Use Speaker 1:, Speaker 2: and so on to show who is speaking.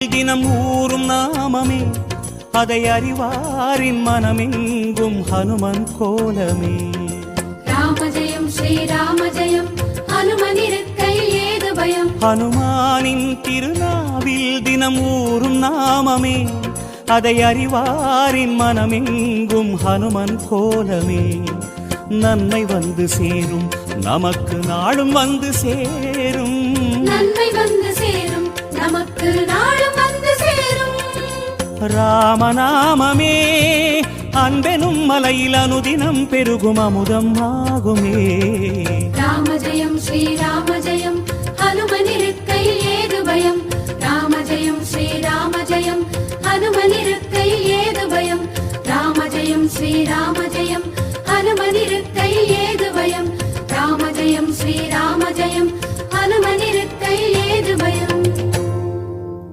Speaker 1: தினம் ஊறும் நாமமே அதை அறிவாரின் மனமெங்கும் ஹனுமன் கோலமே
Speaker 2: ராமஜெயம் ஸ்ரீராமஜெயம் ஹனுமனிருக்கையில் ஏது பயம்
Speaker 1: ஹனுமானின் திருநாவில் தினம் ஊறும் நாமமே அதை அறிவாரின் மனமெங்கும் ஹனுமன் கோலமே நன்மை வந்து சேரும் நமக்கு நாளும் வந்து சேரும்
Speaker 2: நன்மை வந்து சேரும் நமக்கு சேரும்
Speaker 1: ராமநாமமே. அன்பெனும் மலையில் அனுதினம் பெருகும் அமுதம் ஆகுமே.
Speaker 2: ராம ஜெயம் ஸ்ரீராம ஜெயம் ஹனுமனிருக்கையில் ஏது பயம்? ராம ஜெயம் ஸ்ரீராம ஜெயம் ஹனுமனிருக்கையில் ஏது பயம்? ராம ஜெயம் ஸ்ரீராம ஜெயம்